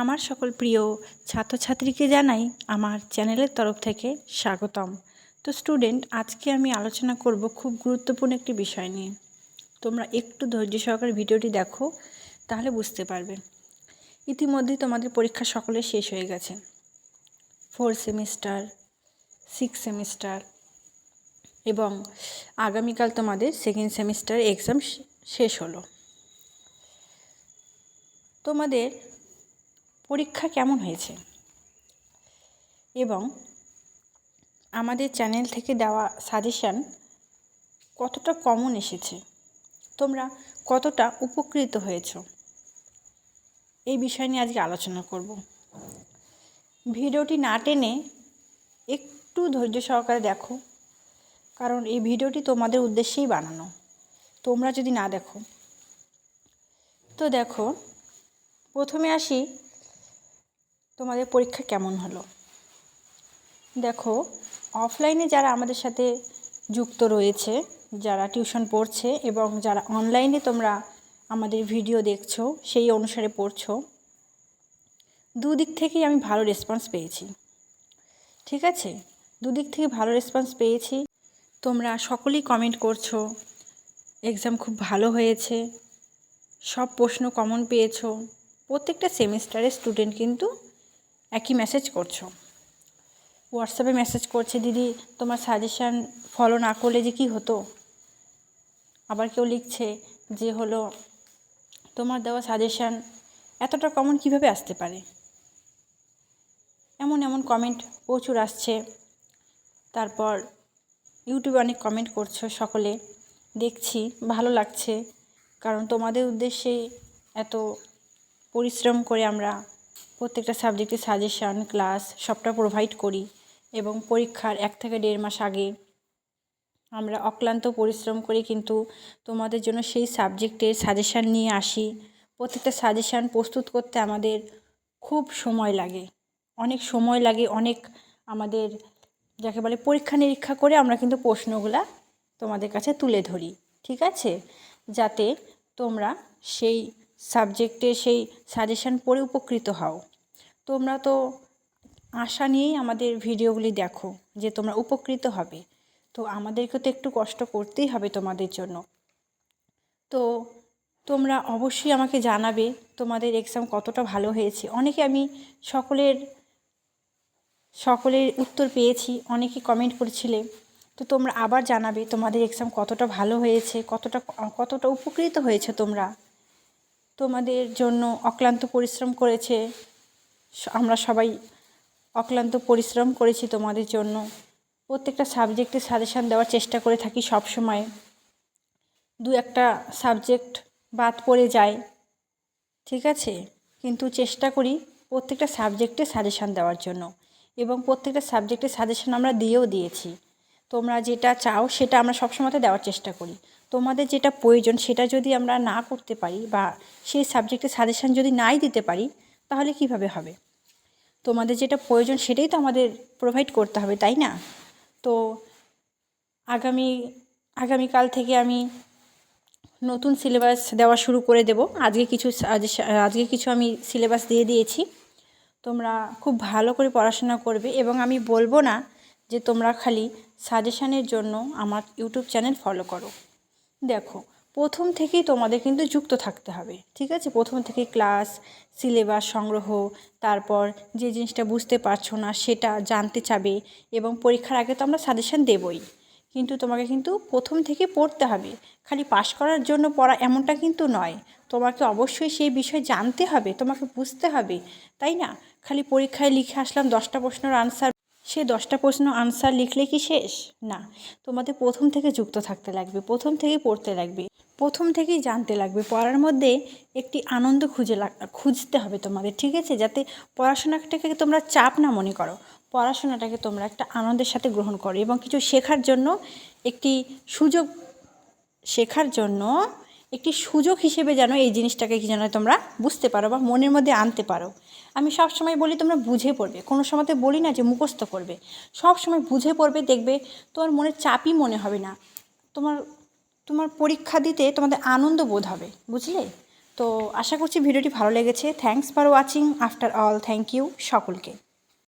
আমার সকল প্রিয় ছাত্রছাত্রীকে জানাই আমার চ্যানেলের তরফ থেকে স্বাগতম। তো স্টুডেন্ট আজকে আমি আলোচনা করব খুব গুরুত্বপূর্ণ একটি বিষয় নিয়ে। তোমরা একটু ধৈর্য সহকারে ভিডিওটি দেখো, তাহলে বুঝতে পারবে। ইতিমধ্যেই তোমাদের পরীক্ষা সকলের শেষ হয়ে গেছে। ফোর সেমিস্টার সিক্স সেমিস্টার এবং আগামীকাল তোমাদের সেকেন্ড সেমিস্টার এক্সাম শেষ হলো। তোমাদের পরীক্ষা কেমন হয়েছে? এবং আমাদের চ্যানেল থেকে দেওয়া সাজেশান কতটা কমন এসেছে? তোমরা কতটা উপকৃত হয়েছ? এই বিষয় নিয়ে আজকে আলোচনা করব। ভিডিওটি না টেনে একটু ধৈর্য সহকারে দেখো, কারণ এই ভিডিওটি তোমাদের উদ্দেশ্যেই বানানো। তোমরা যদি না দেখো, তো দেখো, প্রথমে আসি তোমাদের পরীক্ষা কেমন হলো? দেখো অফলাইনে যারা আমাদের সাথে যুক্ত রয়েছে, যারা টিউশন পড়ছে এবং যারা অনলাইনে তোমরা আমাদের ভিডিও দেখছ, সেই অনুসারে পড়ছো, দুদিক থেকেই আমি ভালো রেসপন্স পেয়েছি। ঠিক আছে? দুদিক থেকে ভালো রেসপন্স পেয়েছি। তোমরা সকলেই কমেন্ট করছ এক্সাম খুব ভালো হয়েছে, সব প্রশ্ন কমন পেয়েছ। প্রত্যেকটা সেমিস্টারের স্টুডেন্ট কিন্তু একই মেসেজ করছ। হোয়াটসঅ্যাপে মেসেজ করছে, দিদি, তোমার সাজেশান ফলো না করলে যে কী হতো? আবার কেউ লিখছে যে হলো, তোমার দেওয়া সাজেশান এতটা কমন কীভাবে আসতে পারে? এমন এমন কমেন্ট প্রচুর আসছে। তারপর ইউটিউবে অনেক কমেন্ট করছ সকলে। দেখছি, ভালো লাগছে। কারণ তোমাদের উদ্দেশ্যে এত পরিশ্রম করে আমরা প্রত্যেকটা সাবজেক্টের সাজেশান ক্লাস সবটা প্রোভাইড করি এবং পরীক্ষার এক থেকে দেড় মাস আগে আমরা অক্লান্ত পরিশ্রম করে কিন্তু তোমাদের জন্য সেই সাবজেক্টের সাজেশান নিয়ে আসি। প্রত্যেকটা সাজেশান প্রস্তুত করতে আমাদের খুব সময় লাগে। অনেক সময় লাগে, অনেক আমাদের যাকে বলে পরীক্ষা নিরীক্ষা করে আমরা কিন্তু প্রশ্নগুলা তোমাদের কাছে তুলে ধরি, ঠিক আছে? যাতে তোমরা সেই সাবজেক্টে সেই সাজেশান পড়ে উপকৃত হও। তোমরা তো আশা নিয়েই আমাদের ভিডিওগুলি দেখো যে তোমরা উপকৃত হবে। তো আমাদেরকে তো একটু কষ্ট করতেই হবে তোমাদের জন্য। তো তোমরা অবশ্যই আমাকে জানাবে তোমাদের এক্সাম কতটা ভালো হয়েছে। অনেকে আমি সকলের সকলের উত্তর পেয়েছি, অনেকে কমেন্ট করেছিলে। তো তোমরা আবার জানাবে তোমাদের এক্সাম কতটা ভালো হয়েছে, কতটা কতটা উপকৃত হয়েছে তোমরা। তোমাদের জন্য অক্লান্ত পরিশ্রম করেছে আমরা সবাই অক্লান্ত পরিশ্রম করেছি তোমাদের জন্য। প্রত্যেকটা সাবজেক্টে সাজেশান দেওয়ার চেষ্টা করে থাকি সব সময়। দু একটা সাবজেক্ট বাদ পড়ে যায়, ঠিক আছে? কিন্তু চেষ্টা করি প্রত্যেকটা সাবজেক্টে সাজেশান দেওয়ার জন্য। এবং প্রত্যেকটা সাবজেক্টে সাজেশান আমরা দিয়েও দিয়েছি। তোমরা যেটা চাও সেটা আমরা সবসময়তে দেওয়ার চেষ্টা করি। তোমাদের যেটা প্রয়োজন সেটা যদি আমরা না করতে পারি বা সেই সাবজেক্টে সাজেশান যদি নাই দিতে পারি তাহলে কীভাবে হবে? তোমাদের যেটা প্রয়োজন সেটাই তো আমাদের প্রোভাইড করতে হবে, তাই না? তো আগামী, আগামীকাল থেকে আমি নতুন সিলেবাস দেওয়া শুরু করে দেব। আজকে কিছু আজকে কিছু আমি সিলেবাস দিয়ে দিয়েছি। তোমরা খুব ভালো করে পড়াশোনা করবে এবং আমি বলব না যে তোমরা খালি সাজেশানের জন্য আমার ইউটিউব চ্যানেল ফলো করো। দেখো প্রথম থেকেই তোমাদের কিন্তু যুক্ত থাকতে হবে, ঠিক আছে? প্রথম থেকে ক্লাস সিলেবাস সংগ্রহ, তারপর যে জিনিসটা বুঝতে পারছ না সেটা জানতে চাবে এবং পরীক্ষার আগে তো আমরা সাজেশান দেবই। কিন্তু তোমাকে কিন্তু প্রথম থেকে পড়তে হবে। খালি পাশ করার জন্য পড়া এমনটা কিন্তু নয়। তোমাকে অবশ্যই সেই বিষয় জানতে হবে, তোমাকে বুঝতে হবে, তাই না? খালি পরীক্ষায় লিখে আসলাম দশটা প্রশ্নের আনসার সে দশটা প্রশ্ন আনসার লিখলে কি শেষ? না। তোমাদের প্রথম থেকে যুক্ত থাকতে লাগবে, প্রথম থেকেই পড়তে লাগবে, প্রথম থেকেই জানতে লাগবে। পড়ার মধ্যে একটি আনন্দ খুঁজে খুঁজতে হবে তোমাদের, ঠিক আছে? যাতে পড়াশোনাটাকে তোমরা চাপ না মনে করো। পড়াশোনাটাকে তোমরা একটা আনন্দের সাথে গ্রহণ করো এবং কিছু শেখার জন্য, একটি সুযোগ শেখার জন্য একটি সুযোগ হিসেবে যেন এই জিনিসটাকে কি যেন তোমরা বুঝতে পারো বা মনের মধ্যে আনতে পারো। আমি সব সময় বলি, তোমরা বুঝে পড়বে। কোনো সময়তে বলি না যে মুখস্থ করবে। সব সময় বুঝে পড়বে, দেখবে তোমার মনে চাপই মনে হবে না। তোমার তোমার পরীক্ষা দিতে তোমাদের আনন্দ বোধ হবে, বুঝলে? তো আশা করছি ভিডিওটি ভালো লেগেছে। Thanks for watching after all thank you সকলকে।